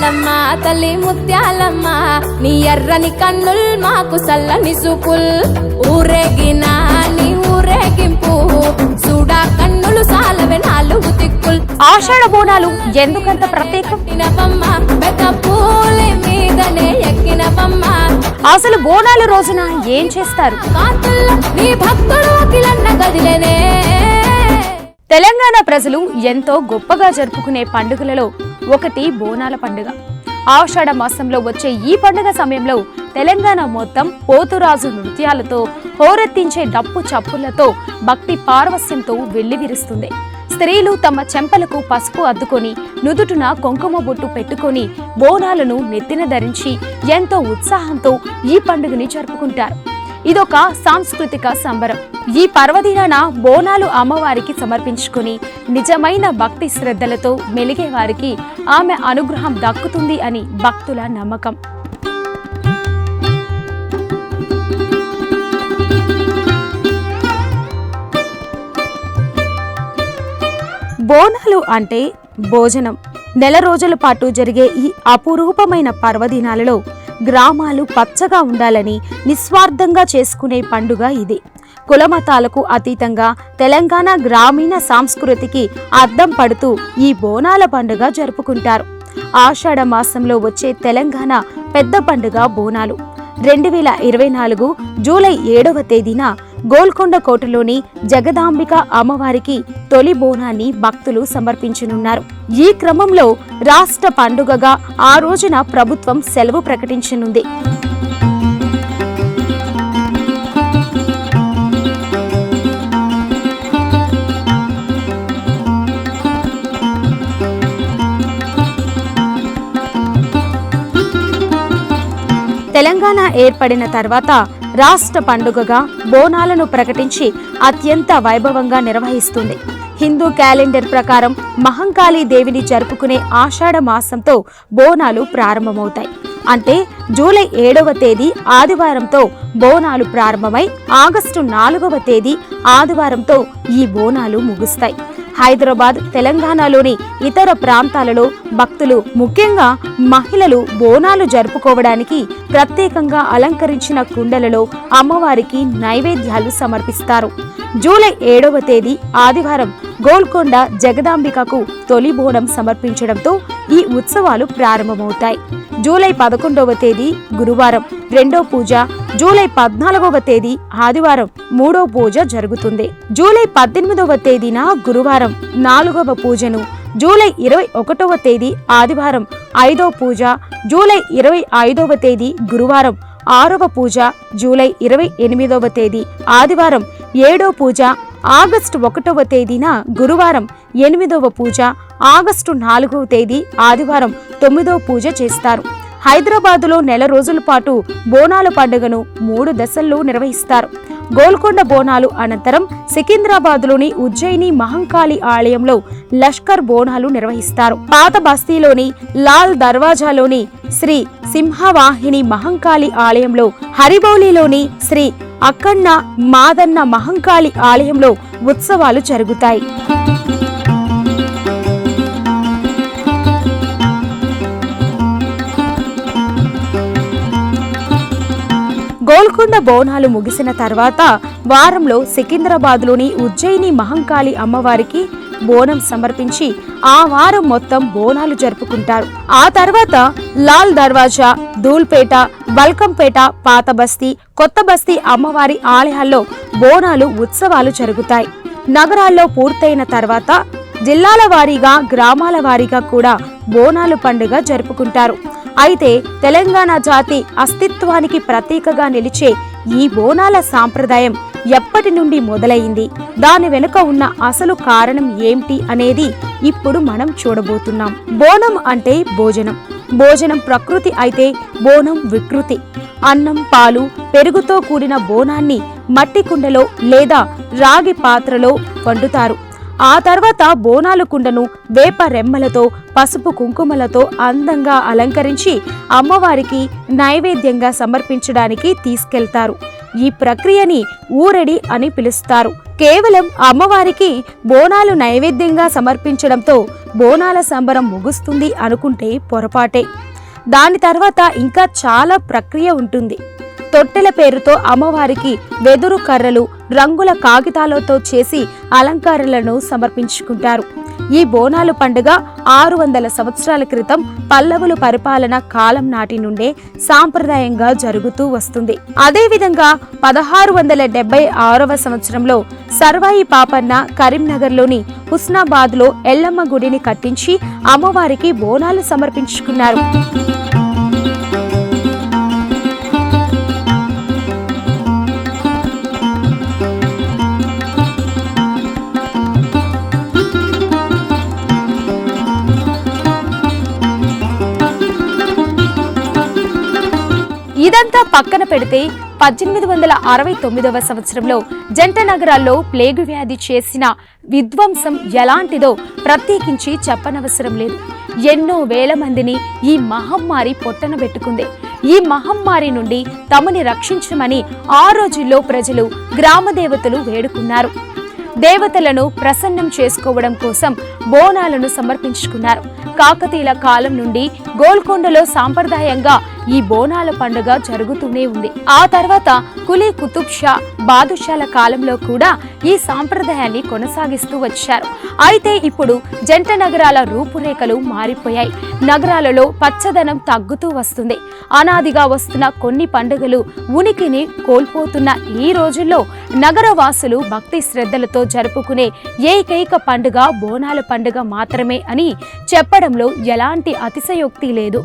మురియాలమ్మ తల్లి ముత్యాలమ్మ నీ ఎర్రని కన్నుల్ మాకు సల్లని చూపుల్ ఊరేగిన నీ ఊరేగింపు చూడా కన్నులు సాలవే నాలుగు దిక్కుల్. ఆషాఢ బోనాలు ఎందుకంత ప్రత్యేకం? మీదనే ఎక్కినవమ్మ అసలు బోనాల రోజున ఏం చేస్తారు? నీ భక్తుడు అఖిలన్న కదిలేనే తెలంగాణ ప్రజలు ఎంతో గొప్పగా జరుపుకునే పండుగలలో ఒకటి బోనాల పండుగ. ఆషాఢ మాసంలో వచ్చే ఈ పండుగ సమయంలో తెలంగాణ మొత్తం పోతురాజు నృత్యాలతో హోరెత్తించే డప్పు చప్పులతో భక్తి పార్వస్యంతో వెల్లివిరుస్తుంది. స్త్రీలు తమ చెంపలకు పసుపు అద్దుకొని నుదుటున కుంకుమ బొట్టు పెట్టుకొని బోనాలను నెత్తిన ధరించి ఎంతో ఉత్సాహంతో ఈ పండుగని జరుపుకుంటారు. ఇదొక సాంస్కృతిక సంబరం. ఈ పర్వదినాన బోనాలు అమ్మవారికి సమర్పించుకుని నిజమైన భక్తి శ్రద్ధలతో మెలిగే వారికి ఆమె అనుగ్రహం దక్కుతుంది అని భక్తుల నమ్మకం. బోనాలు అంటే భోజనం. నెల రోజుల పాటు జరిగే ఈ అపురూపమైన పర్వదినాలలో గ్రామాలు పచ్చగా ఉండాలని నిస్వార్థంగా చేసుకునే పండుగ ఇది. కులమతాలకు అతీతంగా తెలంగాణ గ్రామీణ సంస్కృతికి అద్దం పడుతూ ఈ బోనాల పండుగ జరుపుకుంటారు. ఆషాఢ మాసంలో వచ్చే తెలంగాణ పెద్ద పండుగ బోనాలు. రెండు వేల ఇరవై నాలుగు జూలై ఏడవ తేదీన గోల్కొండ కోటలోని జగదాంబిక అమ్మవారికి తొలి బోనాన్ని భక్తులు సమర్పించనున్నారు. ఈ క్రమంలో రాష్ట్ర పండుగగా ఆ రోజున ప్రభుత్వం సెలవు ప్రకటించనుంది. తెలంగాణ ఏర్పడిన తర్వాత రాష్ట్ర పండుగగా బోనాలను ప్రకటించి అత్యంత వైభవంగా నిర్వహిస్తుంది. హిందూ క్యాలెండర్ ప్రకారం మహంకాళీ దేవిని జరుపుకునే ఆషాఢ మాసంతో బోనాలు ప్రారంభమవుతాయి. అంటే జూలై ఏడవ తేదీ ఆదివారంతో బోనాలు ప్రారంభమై ఆగస్టు నాలుగవ తేదీ ఆదివారంతో ఈ బోనాలు ముగుస్తాయి. హైదరాబాద్ తెలంగాణలోని ఇతర ప్రాంతాలలో భక్తులు ముఖ్యంగా మహిళలు బోనాలు జరుపుకోవడానికి ప్రత్యేకంగా అలంకరించిన కుండలలో అమ్మవారికి నైవేద్యాలు సమర్పిస్తారు. జూలై ఏడవ తేదీ ఆదివారం గోల్కొండ జగదాంబికకు తొలి బోనం సమర్పించడంతో ఈ ఉత్సవాలు ప్రారంభమవుతాయి. జూలై పదకొండవ తేదీ గురువారం రెండో పూజ జూలై పద్నాలుగవ తేదీ ఆదివారం మూడో పూజ జరుగుతుంది. జూలై పద్దెనిమిదవ తేదీన గురువారం నాలుగవ పూజను జూలై ఇరవై ఒకటవ తేదీ ఆదివారం ఐదో పూజ జూలై ఇరవై ఐదవ తేదీ గురువారం ఆరవ పూజ జూలై ఇరవై ఎనిమిదవ తేదీ ఆదివారం ఏడో పూజ ఆగస్టు ఒకటవ తేదీన గురువారం ఎనిమిదవ పూజ ఆగస్టు నాలుగవ తేదీ ఆదివారం తొమ్మిదవ పూజ చేస్తారు. హైదరాబాదులో నెల రోజుల పాటు బోనాల పండుగను మూడు దశల్లో నిర్వహిస్తారు. గోల్కొండ బోనాలు అనంతరం సికింద్రాబాద్లోని ఉజ్జయిని మహంకాళి ఆలయంలో లష్కర్ బోనాలు నిర్వహిస్తారు. పాత బస్తీలోని లాల్ దర్వాజాలోని శ్రీ సింహవాహిని మహంకాళి ఆలయంలో హరిబౌలిలోని శ్రీ అక్కన్న మాదన్న మహంకాళి ఆలయంలో ఉత్సవాలు జరుగుతాయి. గోల్కొండ బోనాలు ముగిసిన తర్వాత వారంలో సికింద్రాబాద్లోని ఉజ్జయిని మహంకాళి అమ్మవారికి బోనం సమర్పించి ఆ వారం మొత్తం బోనాలు జరుపుకుంటారు. ఆ తర్వాత లాల్ దర్వాజా ధూల్పేట బల్కంపేట పాత బస్తీ కొత్త బస్తీ అమ్మవారి ఆలయాల్లో బోనాలు ఉత్సవాలు జరుగుతాయి. నగరాల్లో పూర్తయిన తర్వాత జిల్లాల వారీగా గ్రామాల వారీగా కూడా బోనాలు పండుగ జరుపుకుంటారు. అయితే తెలంగాణ జాతి అస్తిత్వానికి ప్రతీకగా నిలిచే ఈ బోనాల సాంప్రదాయం ఎప్పటి నుండి మొదలైంది? దాని వెనుక ఉన్న అసలు కారణం ఏమిటి అనేది ఇప్పుడు మనం చూడబోతున్నాం. బోనం అంటే భోజనం. భోజనం ప్రకృతి అయితే బోనం వికృతి. అన్నం పాలు పెరుగుతో కూడిన బోనాన్ని మట్టి కుండలో లేదా రాగి పాత్రలో వండుతారు. ఆ తర్వాత బోనాలు కుండను వేప రెమ్మలతో పసుపు కుంకుమలతో అందంగా అలంకరించి అమ్మవారికి నైవేద్యంగా సమర్పించడానికి తీసుకెళ్తారు. ఈ ప్రక్రియని ఊరడి అని పిలుస్తారు. కేవలం అమ్మవారికి బోనాలు నైవేద్యంగా సమర్పించడంతో బోనాల సంబరం ముగుస్తుంది అనుకుంటే పొరపాటే. దాని తర్వాత ఇంకా చాలా ప్రక్రియ ఉంటుంది. తొట్టెల పేరుతో అమ్మవారికి వెదురు కర్రలు రంగుల కాగితాలతో చేసి అలంకారాలను సమర్పించుకుంటారు. ఈ బోనాలు పండుగ ఆరు వందల సంవత్సరాల క్రితం పల్లవులు పరిపాలన కాలం నాటి నుండే సాంప్రదాయంగా జరుగుతూ వస్తుంది. అదేవిధంగా పదహారు వందల డెబ్బై ఆరవ సంవత్సరంలో సర్వాయి పాపన్న కరీంనగర్లోని హుస్నాబాద్లో ఎల్లమ్మ గుడిని కట్టించి అమ్మవారికి బోనాలు సమర్పించుకున్నారు. ఇదంతా పక్కన పెడితే పద్దెనిమిది వందల అరవై తొమ్మిదవ సంవత్సరంలో జంట నగరాల్లో ప్లేగు వ్యాధి చేసిన విధ్వంసం ఎలాంటిదో ప్రత్యేకించి చెప్పనవసరం లేదు. ఎన్నో వేల మందిని ఈ మహమ్మారి పొట్టన పెట్టుకుంది. ఈ మహమ్మారి నుండి తమని రక్షించమని ఆ రోజుల్లో ప్రజలు గ్రామదేవతలు వేడుకున్నారు. దేవతలను ప్రసన్నం చేసుకోవడం కోసం బోనాలను సమర్పించుకున్నారు. కాకతీయుల కాలం నుండి గోల్కొండలో సాంప్రదాయంగా ఈ బోనాల పండుగ జరుగుతూనే ఉంది. ఆ తర్వాత కులీ కుతుబ్ షా బాదుషాల కాలంలో కూడా ఈ సాంప్రదాయాన్ని కొనసాగిస్తూ వచ్చారు. అయితే ఇప్పుడు జంట నగరాల రూపురేఖలు మారిపోయాయి. నగరాలలో పచ్చదనం తగ్గుతూ వస్తుంది. అనాదిగా వస్తున్న కొన్ని పండుగలు ఉనికిని కోల్పోతున్న ఈ రోజుల్లో నగరవాసులు భక్తి శ్రద్ధలతో జరుపుకునే ఏకైక పండుగ బోనాల పండుగ మాత్రమే అని చెప్పడంలో ఎలాంటి అతిశయోక్తి లేదు.